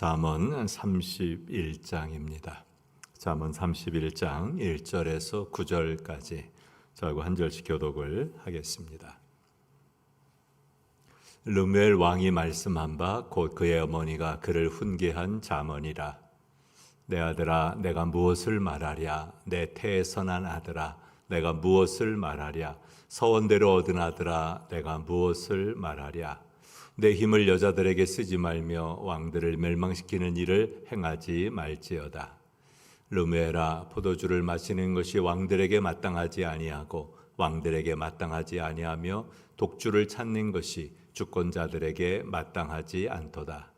잠언 31장입니다. 잠언 31장 1절에서 9절까지 저하고 한 절씩 교독을 하겠습니다. 르멜 왕이 말씀한 바 곧 그의 어머니가 그를 훈계한 잠언이라 내 아들아 내가 무엇을 말하랴 내 태에서 난 아들아 내가 무엇을 말하랴 서원대로 얻은 아들아 내가 무엇을 말하랴 내 힘을 여자들에게 쓰지 말며 왕들을 멸망시키는 일을 행하지 말지어다. 르메라 포도주를 마시는 것이 왕들에게 마땅하지 아니하고 왕들에게 마땅하지 아니하며 독주를 찾는 것이 주권자들에게 마땅하지 않도다.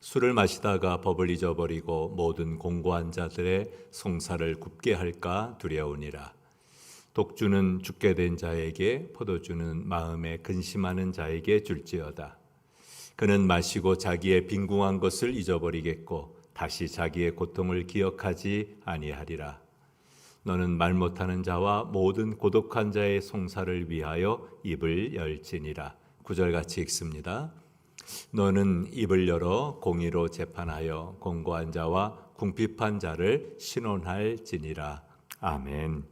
술을 마시다가 법을 잊어버리고 모든 공고한 자들의 송사를 굽게 할까 두려우니라. 독주는 죽게 된 자에게 포도주는 마음에 근심하는 자에게 줄지어다. 그는 마시고 자기의 빈궁한 것을 잊어버리겠고 다시 자기의 고통을 기억하지 아니하리라. 너는 말 못하는 자와 모든 고독한 자의 송사를 위하여 입을 열지니라. 구절 같이 읽습니다. 너는 입을 열어 공의로 재판하여 공고한 자와 궁핍한 자를 신원할지니라. 아멘.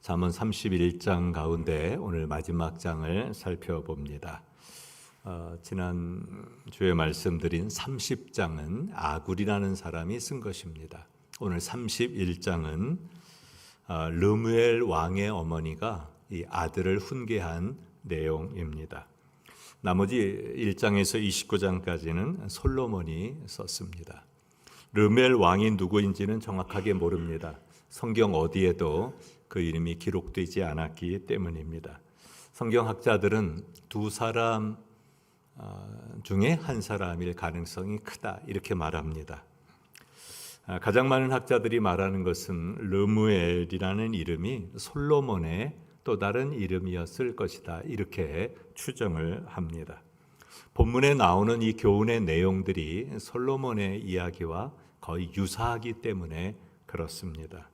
잠언 31장 가운데 오늘 마지막 장을 살펴봅니다. 어, 지난 주에 말씀드린 30장은 아굴이라는 사람이 쓴 것입니다. 오늘 31장은 어, 르무엘 왕의 어머니가 이 아들을 훈계한 내용입니다. 나머지 1장에서 29장까지는 솔로몬이 썼습니다. 르멜 왕이 누구인지는 정확하게 모릅니다. 성경 어디에도 그 이름이 기록되지 않았기 때문입니다. 성경학자들은 두 사람 어, 중에 한 사람일 가능성이 크다 이렇게 말합니다. 아, 가장 많은 학자들이 말하는 것은 르무엘이라는 이름이 솔로몬의 또 다른 이름이었을 것이다 이렇게 추정을 합니다. 본문에 나오는 이 교훈의 내용들이 솔로몬의 이야기와 거의 유사하기 때문에 그렇습니다.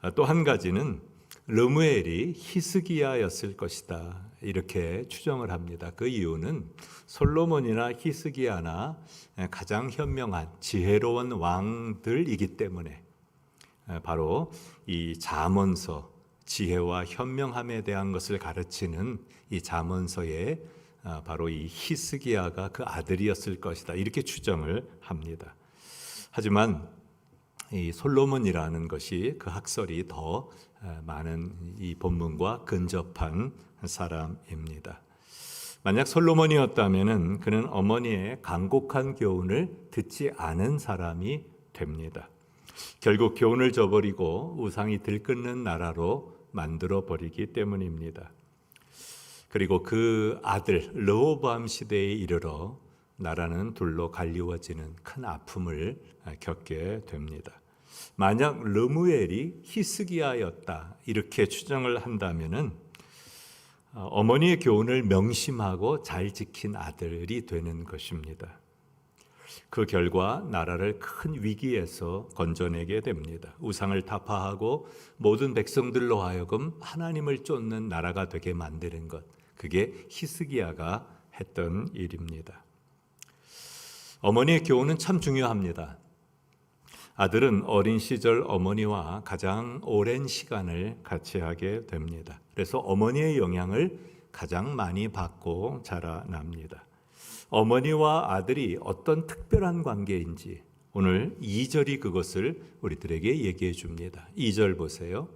아, 또한 가지는 르무엘이 히스기야였을 것이다. 이렇게 추정을 합니다. 그 이유는 솔로몬이나 히스기야나 가장 현명한 지혜로운 왕들이기 때문에 바로 이 잠언서 지혜와 현명함에 대한 것을 가르치는 이 잠언서에 바로 이 히스기야가 그 아들이었을 것이다. 이렇게 추정을 합니다. 하지만 이 솔로몬이라는 것이 그 학설이 더 많은 이 본문과 근접한 사람입니다. 만약 솔로몬이었다면 그는 어머니의 간곡한 교훈을 듣지 않은 사람이 됩니다. 결국 교훈을 저버리고 우상이 들끓는 나라로 만들어 버리기 때문입니다. 그리고 그 아들 르호보암 시대에 이르러 나라는 둘로 갈리워지는 큰 아픔을 겪게 됩니다. 만약 르무엘이 히스기야였다 이렇게 추정을 한다면은 어, 어머니의 교훈을 명심하고 잘 지킨 아들이 되는 것입니다. 그 결과 나라를 큰 위기에서 건져내게 됩니다. 우상을 타파하고 모든 백성들로 하여금 하나님을 쫓는 나라가 되게 만드는 것. 그게 히스기야가 했던 일입니다. 어머니의 교훈은 참 중요합니다. 아들은 어린 시절 어머니와 가장 오랜 시간을 같이 하게 됩니다. 그래서 어머니의 영향을 가장 많이 받고 자라납니다. 어머니와 아들이 어떤 특별한 관계인지 오늘 2절이 그것을 우리들에게 얘기해 줍니다. 2절 보세요.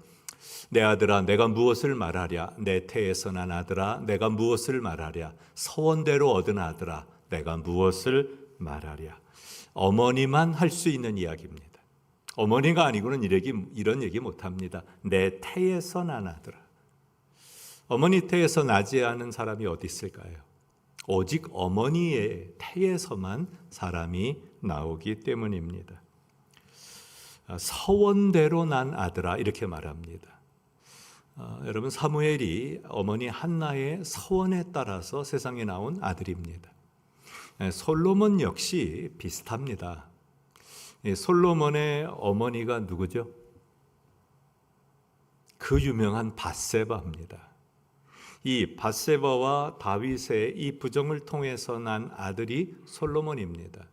내 아들아 내가 무엇을 말하랴 내 태에서 난 아들아 내가 무엇을 말하랴 서원대로 얻은 아들아 내가 무엇을 말하랴 어머니만 할 수 있는 이야기입니다. 어머니가 아니고는 이러기, 이런 얘기 못 합니다. 내 태에서 나나더라. 어머니 태에서 나지 않은 사람이 어디 있을까요? 오직 어머니의 태에서만 사람이 나오기 때문입니다. 서원대로 난 아들아 이렇게 말합니다. 어, 여러분 사무엘이 어머니 한나의 서원에 따라서 세상에 나온 아들입니다. 솔로몬 역시 비슷합니다. 솔로몬의 어머니가 누구죠? 그 유명한 바세바입니다. 이 바세바와 다윗의 이 부정을 통해서 난 아들이 솔로몬입니다.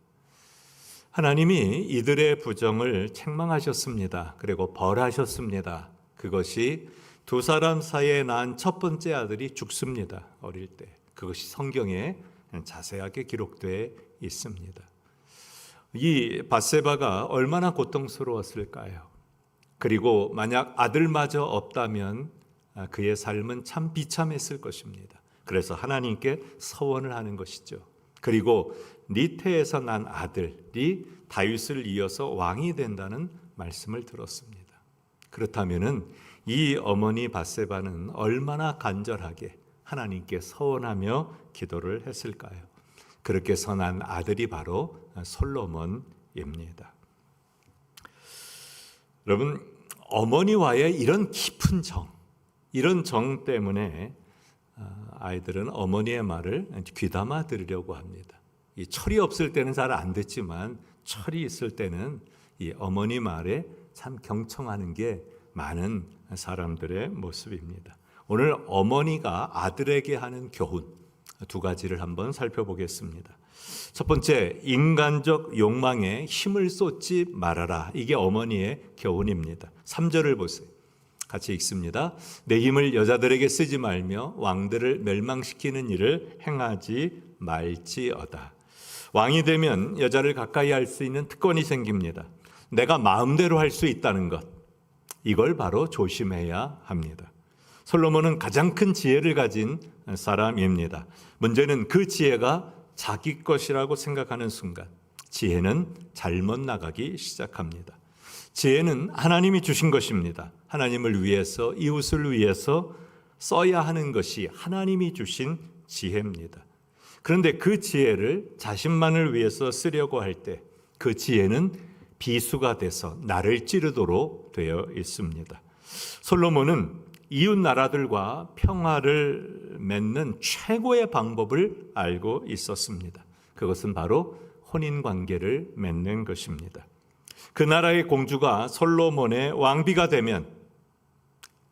하나님이 이들의 부정을 책망하셨습니다. 그리고 벌하셨습니다. 그것이 두 사람 사이에 난 첫 번째 아들이 죽습니다. 어릴 때. 그것이 성경에 자세하게 기록되어 있습니다. 이 바세바가 얼마나 고통스러웠을까요? 그리고 만약 아들마저 없다면 아, 그의 삶은 참 비참했을 것입니다. 그래서 하나님께 서원을 하는 것이죠. 그리고 니테에서 난 아들이 다윗을 이어서 왕이 된다는 말씀을 들었습니다. 그렇다면은 이 어머니 바세바는 얼마나 간절하게 하나님께 서원하며 기도를 했을까요? 그렇게 선한 아들이 바로 솔로몬입니다. 여러분 어머니와의 이런 깊은 정, 이런 정 때문에 아, 아이들은 어머니의 말을 귀담아 들으려고 합니다. 이 철이 없을 때는 잘 안 듣지만 철이 있을 때는 이 어머니 말에 참 경청하는 게 많은 사람들의 모습입니다. 오늘 어머니가 아들에게 하는 교훈 두 가지를 한번 살펴보겠습니다. 첫 번째, 인간적 욕망에 힘을 쏟지 말아라. 이게 어머니의 교훈입니다. 3절을 보세요. 같이 읽습니다. 내 힘을 여자들에게 쓰지 말며 왕들을 멸망시키는 일을 행하지 말지어다. 왕이 되면 여자를 가까이 할 수 있는 특권이 생깁니다. 내가 마음대로 할 수 있다는 것. 이걸 바로 조심해야 합니다. 솔로몬은 가장 큰 지혜를 가진 사람입니다. 문제는 그 지혜가 자기 것이라고 생각하는 순간 지혜는 잘못 나가기 시작합니다. 지혜는 하나님이 주신 것입니다. 하나님을 위해서 이웃을 위해서 써야 하는 것이 하나님이 주신 지혜입니다. 그런데 그 지혜를 자신만을 위해서 쓰려고 할 때 그 지혜는 비수가 돼서 나를 찌르도록 되어 있습니다. 솔로몬은 이웃 나라들과 평화를 맺는 최고의 방법을 알고 있었습니다. 그것은 바로 혼인 관계를 맺는 것입니다. 그 나라의 공주가 솔로몬의 왕비가 되면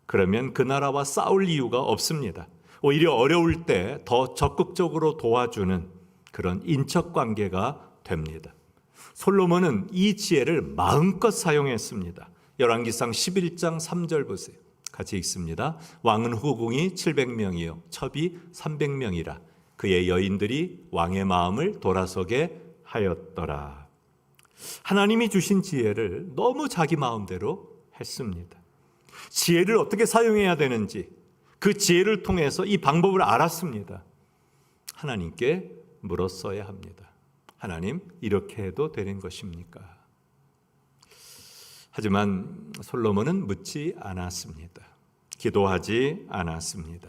그러면 그 나라와 싸울 이유가 없습니다. 오히려 어려울 때 더 적극적으로 도와주는 그런 인척 관계가 됩니다. 솔로몬은 이 지혜를 마음껏 사용했습니다. 열왕기상 11장 3절 보세요. 같이 읽습니다. 왕은 후궁이 700명이요 첩이 300명이라 그의 여인들이 왕의 마음을 돌아서게 하였더라. 하나님이 주신 지혜를 너무 자기 마음대로 했습니다. 지혜를 어떻게 사용해야 되는지 그 지혜를 통해서 이 방법을 알았습니다. 하나님께 물었어야 합니다. 하나님, 이렇게 해도 되는 것입니까? 하지만 솔로몬은 묻지 않았습니다. 기도하지 않았습니다.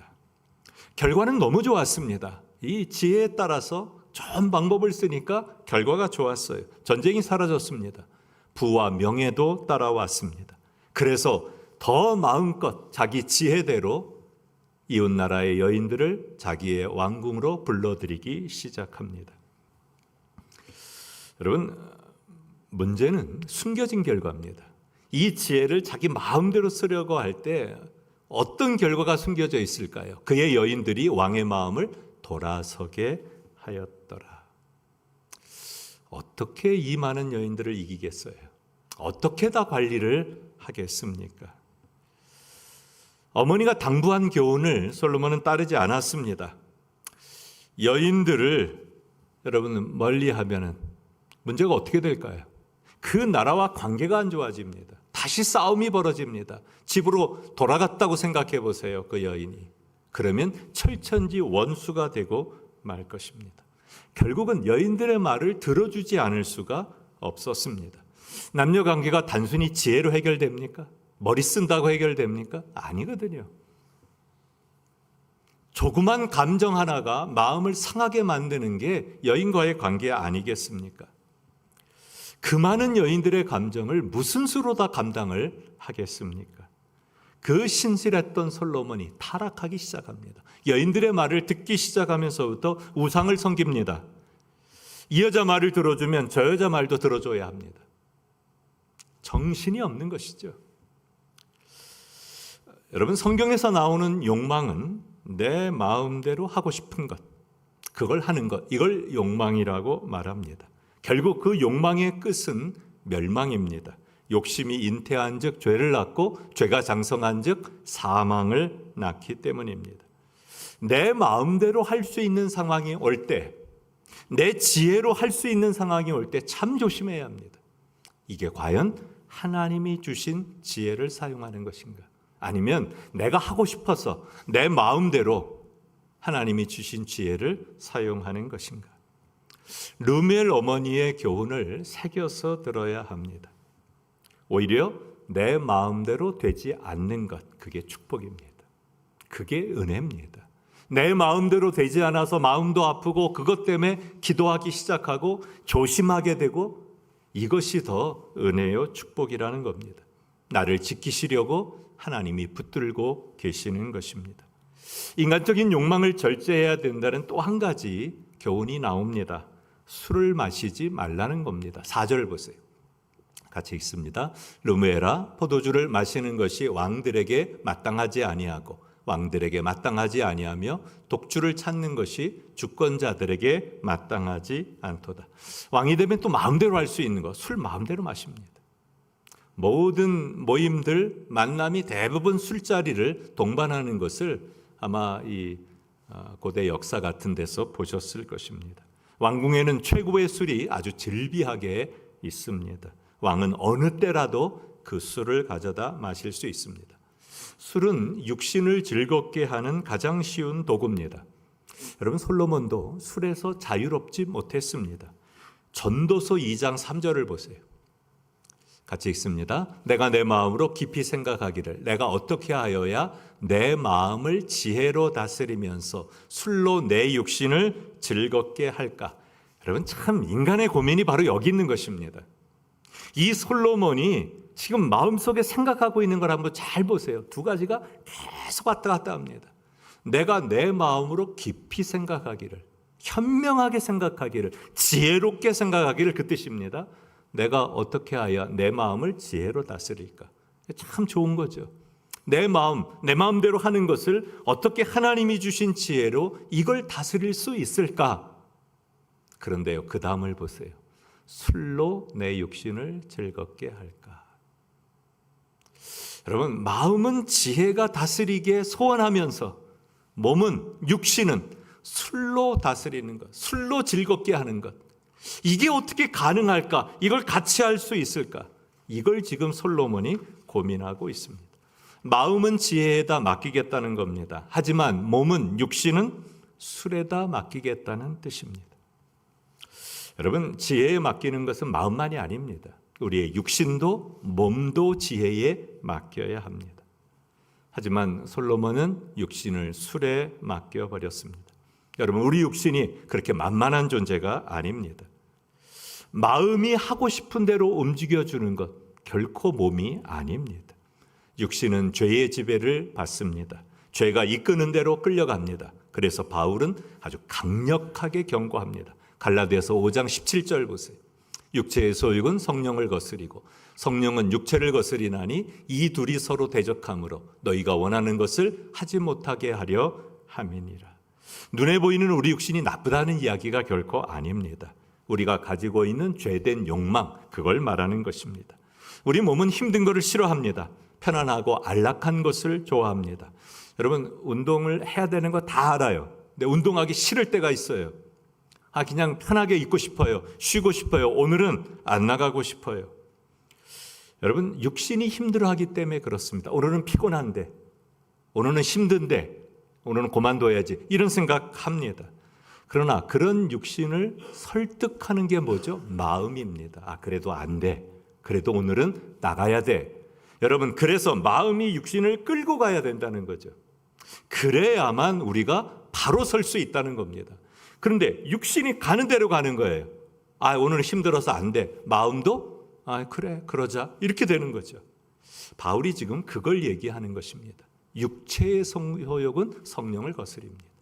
결과는 너무 좋았습니다. 이 지혜에 따라서 좋은 방법을 쓰니까 결과가 좋았어요. 전쟁이 사라졌습니다. 부와 명예도 따라왔습니다. 그래서 더 마음껏 자기 지혜대로 이웃 나라의 여인들을 자기의 왕궁으로 불러들이기 시작합니다. 여러분, 문제는 숨겨진 결과입니다. 이 지혜를 자기 마음대로 쓰려고 할 때 어떤 결과가 숨겨져 있을까요? 그의 여인들이 왕의 마음을 돌아서게 하였더라. 어떻게 이 많은 여인들을 이기겠어요? 어떻게 다 관리를 하겠습니까? 어머니가 당부한 교훈을 솔로몬은 따르지 않았습니다. 여인들을 여러분 멀리 하면은 문제가 어떻게 될까요? 그 나라와 관계가 안 좋아집니다. 다시 싸움이 벌어집니다. 집으로 돌아갔다고 생각해 보세요. 그 여인이. 그러면 철천지 원수가 되고 말 것입니다. 결국은 여인들의 말을 들어주지 않을 수가 없었습니다. 남녀 관계가 단순히 지혜로 해결됩니까? 머리 쓴다고 해결됩니까? 아니거든요. 조그만 감정 하나가 마음을 상하게 만드는 게 여인과의 관계 아니겠습니까? 그 많은 여인들의 감정을 무슨 수로 다 감당을 하겠습니까? 그 신실했던 솔로몬이 타락하기 시작합니다. 여인들의 말을 듣기 시작하면서부터 우상을 섬깁니다. 이 여자 말을 들어주면 저 여자 말도 들어줘야 합니다. 정신이 없는 것이죠. 여러분 성경에서 나오는 욕망은 내 마음대로 하고 싶은 것, 그걸 하는 것, 이걸 욕망이라고 말합니다. 결국 그 욕망의 끝은 멸망입니다. 욕심이 잉태한 즉 죄를 낳고 죄가 장성한 즉 사망을 낳기 때문입니다. 내 마음대로 할 수 있는 상황이 올 때, 내 지혜로 할 수 있는 상황이 올 때 참 조심해야 합니다. 이게 과연 하나님이 주신 지혜를 사용하는 것인가? 아니면 내가 하고 싶어서 내 마음대로 하나님이 주신 지혜를 사용하는 것인가? 르멜 어머니의 교훈을 새겨서 들어야 합니다. 오히려 내 마음대로 되지 않는 것, 그게 축복입니다. 그게 은혜입니다. 내 마음대로 되지 않아서 마음도 아프고 그것 때문에 기도하기 시작하고 조심하게 되고 이것이 더 은혜요 축복이라는 겁니다. 나를 지키시려고 하나님이 붙들고 계시는 것입니다. 인간적인 욕망을 절제해야 된다는 또 한 가지 교훈이 나옵니다. 술을 마시지 말라는 겁니다. 4절 보세요. 같이 읽습니다. 루메라 포도주를 마시는 것이 왕들에게 마땅하지 아니하고 왕들에게 마땅하지 아니하며 독주를 찾는 것이 주권자들에게 마땅하지 않도다. 왕이 되면 또 마음대로 할 수 있는 거, 술 마음대로 마십니다. 모든 모임들 만남이 대부분 술자리를 동반하는 것을 아마 이 아, 고대 역사 같은 데서 보셨을 것입니다. 왕궁에는 최고의 술이 아주 즐비하게 있습니다. 왕은 어느 때라도 그 술을 가져다 마실 수 있습니다. 술은 육신을 즐겁게 하는 가장 쉬운 도구입니다. 여러분 솔로몬도 술에서 자유롭지 못했습니다. 전도서 2장 3절을 보세요. 같이 읽습니다. 내가 내 마음으로 깊이 생각하기를 내가 어떻게 하여야 내 마음을 지혜로 다스리면서 술로 내 육신을 즐겁게 할까? 여러분 참 인간의 고민이 바로 여기 있는 것입니다. 이 솔로몬이 지금 마음속에 생각하고 있는 걸 한번 잘 보세요. 두 가지가 계속 왔다 갔다 합니다. 내가 내 마음으로 깊이 생각하기를 현명하게 생각하기를 지혜롭게 생각하기를 그 뜻입니다. 내가 어떻게 하여 내 마음을 지혜로 다스릴까? 참 좋은 거죠. 내 마음, 내 마음대로 하는 것을 어떻게 하나님이 주신 지혜로 이걸 다스릴 수 있을까? 그런데요, 그 다음을 보세요. 술로 내 육신을 즐겁게 할까? 여러분, 마음은 지혜가 다스리게 소원하면서 몸은, 육신은 술로 다스리는 것, 술로 즐겁게 하는 것. 이게 어떻게 가능할까? 이걸 같이 할 수 있을까? 이걸 지금 솔로몬이 고민하고 있습니다. 마음은 지혜에다 맡기겠다는 겁니다. 하지만 몸은 육신은 술에다 맡기겠다는 뜻입니다. 여러분, 지혜에 맡기는 것은 마음만이 아닙니다. 우리의 육신도 몸도 지혜에 맡겨야 합니다. 하지만 솔로몬은 육신을 술에 맡겨 버렸습니다. 여러분, 우리 육신이 그렇게 만만한 존재가 아닙니다. 마음이 하고 싶은 대로 움직여 주는 것 결코 몸이 아닙니다. 육신은 죄의 지배를 받습니다. 죄가 이끄는 대로 끌려갑니다. 그래서 바울은 아주 강력하게 경고합니다. 갈라디아서 5장 17절 보세요. 육체의 소욕은 성령을 거스리고 성령은 육체를 거스리나니 이 둘이 서로 대적함으로 너희가 원하는 것을 하지 못하게 하려 함이니라. 눈에 보이는 우리 육신이 나쁘다는 이야기가 결코 아닙니다. 우리가 가지고 있는 죄된 욕망 그걸 말하는 것입니다. 우리 몸은 힘든 것을 싫어합니다. 편안하고 안락한 것을 좋아합니다. 여러분 운동을 해야 되는 거 다 알아요. 근데 운동하기 싫을 때가 있어요. 아 그냥 편하게 있고 싶어요. 쉬고 싶어요. 오늘은 안 나가고 싶어요. 여러분 육신이 힘들어 하기 때문에 그렇습니다. 오늘은 피곤한데, 오늘은 힘든데, 오늘은 고만둬야지 이런 생각 합니다. 그러나 그런 육신을 설득하는 게 뭐죠? 마음입니다. 아 그래도 안 돼. 그래도 오늘은 나가야 돼. 여러분 그래서 마음이 육신을 끌고 가야 된다는 거죠. 그래야만 우리가 바로 설 수 있다는 겁니다. 그런데 육신이 가는 대로 가는 거예요. 아, 오늘 힘들어서 안 돼. 마음도 아, 그래. 그러자. 이렇게 되는 거죠. 바울이 지금 그걸 얘기하는 것입니다. 육체의 성효욕은 성령을 거스립니다.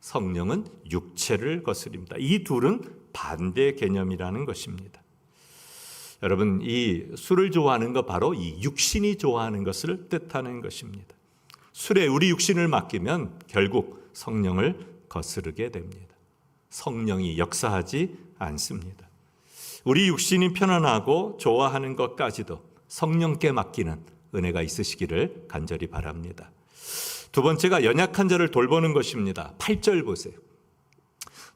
성령은 육체를 거스립니다. 이 둘은 반대 개념이라는 것입니다. 여러분, 이 술을 좋아하는 것 바로 이 육신이 좋아하는 것을 뜻하는 것입니다. 술에 우리 육신을 맡기면 결국 성령을 거스르게 됩니다. 성령이 역사하지 않습니다. 우리 육신이 편안하고 좋아하는 것까지도 성령께 맡기는 은혜가 있으시기를 간절히 바랍니다. 두 번째가 연약한 자를 돌보는 것입니다. 8절 보세요.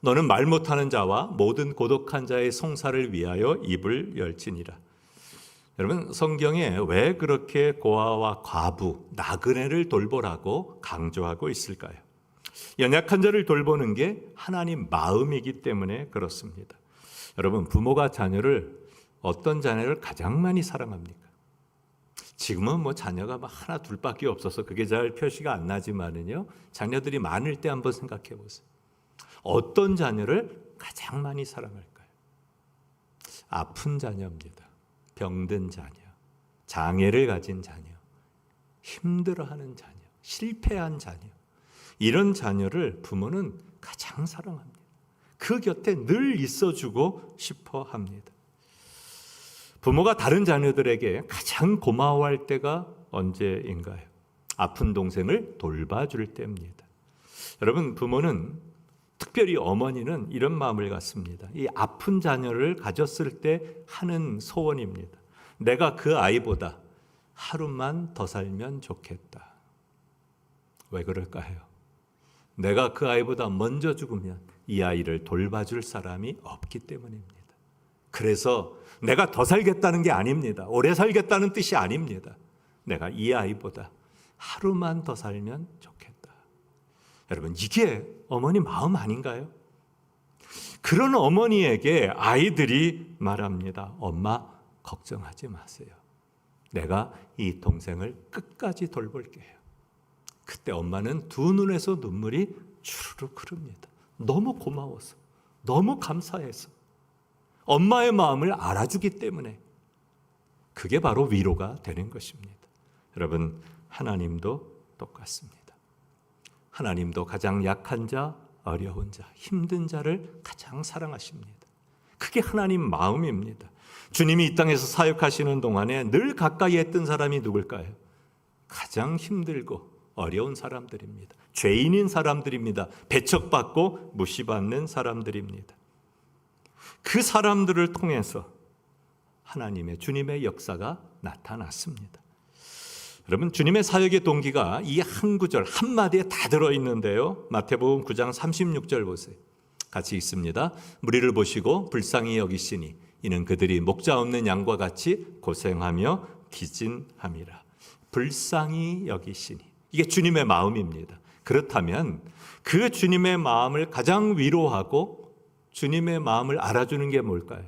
너는 말 못하는 자와 모든 고독한 자의 송사를 위하여 입을 열지니라. 여러분 성경에 왜 그렇게 고아와 과부, 나그네를 돌보라고 강조하고 있을까요? 연약한 자를 돌보는 게 하나님 마음이기 때문에 그렇습니다. 여러분 부모가 자녀를 어떤 자녀를 가장 많이 사랑합니까? 지금은 뭐 자녀가 막 하나 둘밖에 없어서 그게 잘 표시가 안 나지만은요. 자녀들이 많을 때 한번 생각해 보세요. 어떤 자녀를 가장 많이 사랑할까요? 아픈 자녀입니다. 병든 자녀, 장애를 가진 자녀, 힘들어하는 자녀, 실패한 자녀. 이런 자녀를 부모는 가장 사랑합니다. 그 곁에 늘 있어주고 싶어 합니다. 부모가 다른 자녀들에게 가장 고마워할 때가 언제인가요? 아픈 동생을 돌봐줄 때입니다. 여러분, 부모는 특별히 어머니는 이런 마음을 갖습니다. 이 아픈 자녀를 가졌을 때 하는 소원입니다. 내가 그 아이보다 하루만 더 살면 좋겠다. 왜 그럴까요? 내가 그 아이보다 먼저 죽으면 이 아이를 돌봐줄 사람이 없기 때문입니다. 그래서 내가 더 살겠다는 게 아닙니다. 오래 살겠다는 뜻이 아닙니다. 내가 이 아이보다 하루만 더 살면 좋겠다. 여러분, 이게 어머니 마음 아닌가요? 그런 어머니에게 아이들이 말합니다. 엄마, 걱정하지 마세요. 내가 이 동생을 끝까지 돌볼게요. 그때 엄마는 두 눈에서 눈물이 주르륵 흐릅니다. 너무 고마워서, 너무 감사해서. 엄마의 마음을 알아주기 때문에 그게 바로 위로가 되는 것입니다. 여러분, 하나님도 똑같습니다. 하나님도 가장 약한 자, 어려운 자, 힘든 자를 가장 사랑하십니다. 그게 하나님 마음입니다. 주님이 이 땅에서 사역하시는 동안에 늘 가까이 했던 사람이 누굴까요? 가장 힘들고 어려운 사람들입니다. 죄인인 사람들입니다. 배척받고 무시받는 사람들입니다. 그 사람들을 통해서 하나님의 주님의 역사가 나타났습니다. 여러분 주님의 사역의 동기가 이 한 구절 한 마디에 다 들어 있는데요. 마태복음 9장 36절 보세요. 같이 읽습니다. 무리를 보시고 불쌍히 여기시니 이는 그들이 목자 없는 양과 같이 고생하며 기진함이라. 불쌍히 여기시니 이게 주님의 마음입니다. 그렇다면 그 주님의 마음을 가장 위로하고 주님의 마음을 알아주는 게 뭘까요?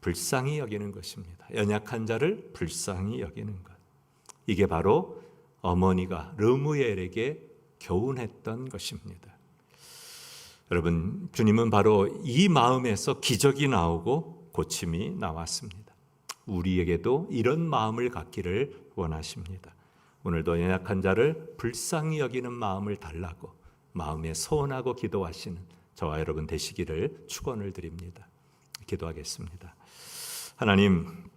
불쌍히 여기는 것입니다. 연약한 자를 불쌍히 여기는 것. 이게 바로 어머니가 르무엘에게 교훈했던 것입니다. 여러분, 주님은 바로 이 마음에서 기적이 나오고 고침이 나왔습니다. 우리에게도 이런 마음을 갖기를 원하십니다. 오늘도 연약한 자를 불쌍히 여기는 마음을 달라고 마음에 소원하고 기도하시는 저와 여러분 되시기를 축원을 드립니다. 기도하겠습니다. 하나님,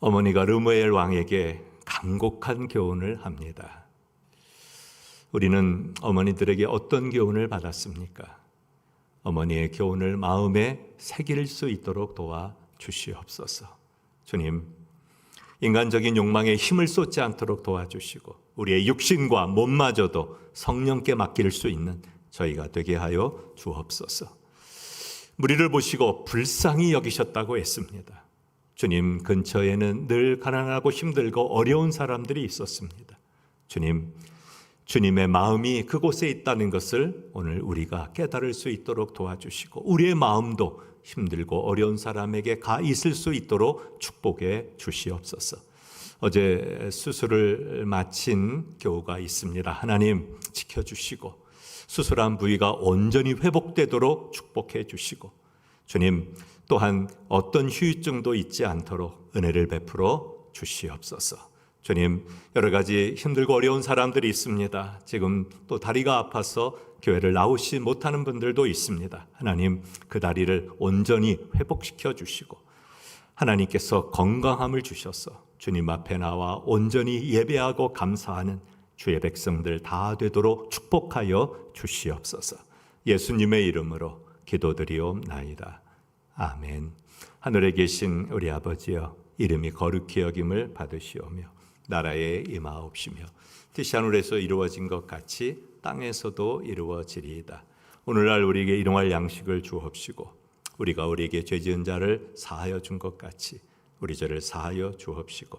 어머니가 르무엘 왕에게 간곡한 교훈을 합니다. 우리는 어머니들에게 어떤 교훈을 받았습니까? 어머니의 교훈을 마음에 새길 수 있도록 도와 주시옵소서. 주님, 인간적인 욕망에 힘을 쏟지 않도록 도와주시고 우리의 육신과 몸마저도 성령께 맡길 수 있는 저희가 되게 하여 주옵소서. 무리를 보시고 불쌍히 여기셨다고 했습니다. 주님 근처에는 늘 가난하고 힘들고 어려운 사람들이 있었습니다. 주님, 주님의 마음이 그곳에 있다는 것을 오늘 우리가 깨달을 수 있도록 도와주시고 우리의 마음도 힘들고 어려운 사람에게 가 있을 수 있도록 축복해 주시옵소서. 어제 수술을 마친 교우가 있습니다. 하나님 지켜주시고 수술한 부위가 온전히 회복되도록 축복해 주시고 주님 또한 어떤 후유증도 있지 않도록 은혜를 베풀어 주시옵소서. 주님, 여러 가지 힘들고 어려운 사람들이 있습니다. 지금 또 다리가 아파서 교회를 나오지 못하는 분들도 있습니다. 하나님, 그 다리를 온전히 회복시켜 주시고, 하나님께서 건강함을 주셔서 주님 앞에 나와 온전히 예배하고 감사하는 주의 백성들 다 되도록 축복하여 주시옵소서. 예수님의 이름으로 기도드리옵나이다. 아멘. 하늘에 계신 우리 아버지여 이름이 거룩히 여김을 받으시오며 나라에 임하옵시며 뜻이 하늘에서 이루어진 것 같이 땅에서도 이루어지리이다. 오늘날 우리에게 일용할 양식을 주옵시고 우리가 우리에게 죄 지은 자를 사하여 준 것 같이 우리 죄를 사하여 주옵시고